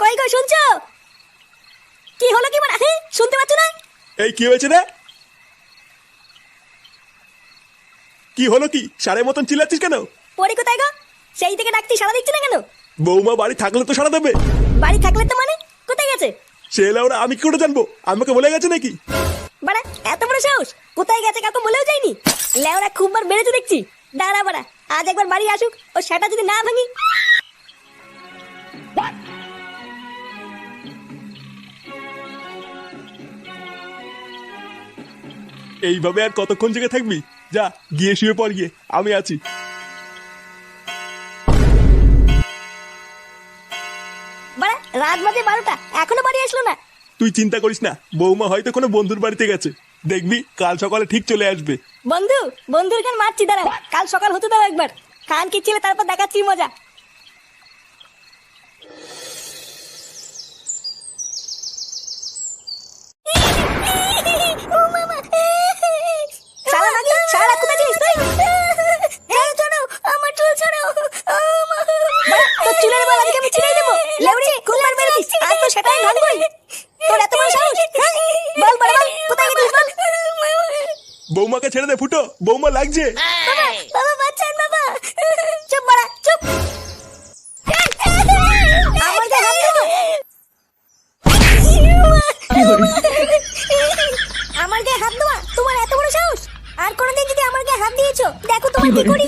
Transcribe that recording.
শুনছো? কি হলো কি মানে? শুনতে পাচ্ছ না? এই কি হয়েছে রে? কি হলো কি? সারের মতন চিল্লাচ্ছিস কেন? পরি কোথায় গো? সেই থেকে ডাকছি সারা দিচ্ছে না কেন? বৌমা বাড়ি থাকলে তো সারা দেবে। বাড়ি থাকলে তো মানে? কোথায় গেছে? সে ওরা আমি কি করে জানব? আমাকে বলে গেছে নাকি? বাড়া এত বড় সাহস? কোথায় গেছে কাউকে বলেও যায়নি? লেওরা খুব বার বেড়েছে দেখছি। দাঁড়া বাড়া আজ একবার বাড়ি আসুক ও সেটা যদি না ভাঙি। এইভাবে আর কতক্ষণ জেগে থাকবি? যা গিয়ে শুয়ে পড় গিয়ে। আমি আছি। বাড়া রাত বাজে বারোটা। এখনও বাড়ি আসলো না? তুই চিন্তা করিস না বৌমা হয়তো কোনো বন্ধুর বাড়িতে গেছে। দেখবি কাল সকালে ঠিক চলে আসবে। বন্ধু বন্ধুর গান মারছি দাঁড়া। কাল সকাল হতে দাও একবার। খান কি ছিল তারপর দেখাচ্ছি মজা শালা নাকি? শালা কোথায় ছিলিস তুই? এই ছাড়ো, আমার চুল ছাড়ো। বাড়া, তোর চুলের বাল আজকে আমি ছিঁড়ে দেবো। লেউড়ি, কুলবার মেরে দিস। আজ তো সেটাই ভাঙবই। তোর এত বড় সাহস? বল, বল, বল, কোথায় গেছিস বল? বৌমাকে ছেড়ে দে ফুটো। বৌমা লাগছে। বাবা বাবা বাবা। চুপ বাড়া চুপ। আমার গায়ে হাত দেবো? আমার গায়ে হাত দেওয়া? তোমার এত বড় সাহস? আর কোনোদিন যদি আমার গায়ে হাত দিয়েছ দেখো তোমার কি করি।